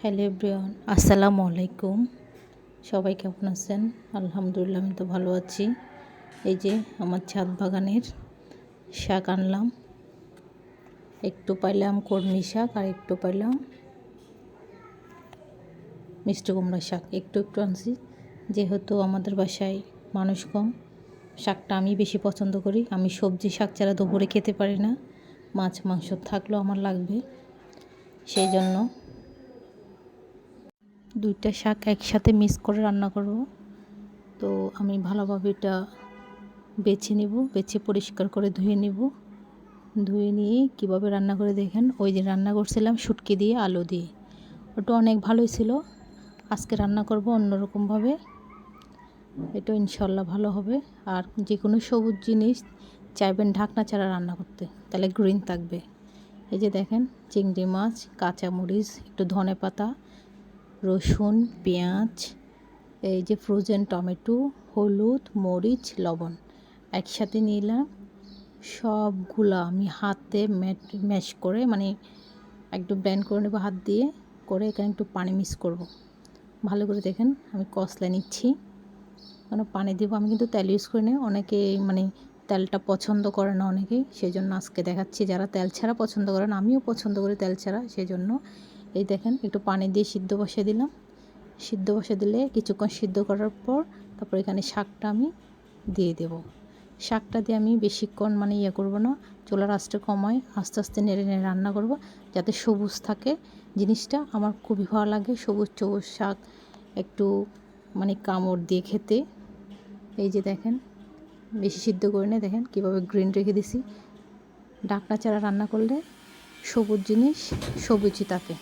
Hello everyone, আসসালামু আলাইকুম। সবাই কেমন আছেন? আলহামদুলিল্লাহ, আমি তো ভালো আছি। এই যে আমার ছাদ বাগানের শাক আনলাম। একটু পাইলাম কর্মী শাক আর একটু পাইলাম মিষ্টি কুমড়া শাক। একটু একটু আনছি। যেহেতু আমাদের বাসায় মানুষ কম, শাকটা আমি বেশি পছন্দ করি। আমি সবজি শাক ছাড়া দুপুরে খেতে পারি না। মাছ, মাংস থাকলেও আমার লাগবে। সেই জন্য দুইটা শাক একসাথে মিক্স করে রান্না করব। তো আমি ভালোভাবে এটা বেছে নিব, বেছে পরিষ্কার করে ধুয়ে নিব। ধুয়ে নিয়ে কীভাবে রান্না করে দেখেন, ওই দিন রান্না করছিলাম শুটকি দিয়ে, আলু দিয়ে। ওটা অনেক ভালোই ছিল। আজকে রান্না করব অন্যরকমভাবে। এটা ইনশাল্লাহ ভালো হবে। আর যে কোনো সবুজ জিনিস চাইবেন ঢাকনা ছাড়া রান্না করতে, তাহলে গ্রিন থাকবে। এই যে দেখেন, চিংড়ি মাছ, কাঁচামরিচ, একটু ধনে পাতা রসুন, পেঁয়াজ, এই যে ফ্রোজেন টমেটো, হলুদ, মরিচ, লবণ একসাথে নিলাম। সবগুলা আমি হাতে ম্যাশ করে মানে একটু ব্যান্ড করে নেব হাত দিয়ে, করে এখানে একটু পানি মিক্স করব। ভালো করে দেখেন, আমি কসলা নিচ্ছি। মানে পানি দেবো, আমি কিন্তু তেল ইউজ করি না। অনেকে মানে তেলটা পছন্দ করে না অনেকেই সেই জন্য আজকে দেখাচ্ছি। যারা তেল ছাড়া পছন্দ করেন আমিও পছন্দ করি তেল ছাড়া সেই জন্য এই দেখেন, একটু পানি দিয়ে সিদ্ধ বসিয়ে দিলাম। সিদ্ধ বসে দিলে কিছুক্ষণ সিদ্ধ করার পর তারপর এখানে শাকটা আমি দিয়ে দেব। শাকটা দিয়ে আমি বেশিক্ষণ মানে ইয়ে করব না, চোলার আঁচটা কমায়, আস্তে আস্তে নেড়ে নেড়ে রান্না করব, যাতে সবুজ থাকে। জিনিসটা আমার খুবই ভালো লাগে, সবুজ সবুজ শাক, একটু মানে কামড় দিয়ে খেতে। এই যে দেখেন, বেশি সিদ্ধ করে নিয়ে দেখেন কীভাবে গ্রিন রেখে দিছি। ডাকনা ছাড়া রান্না করলে সবুজ জিনিস সবুজই থাকে।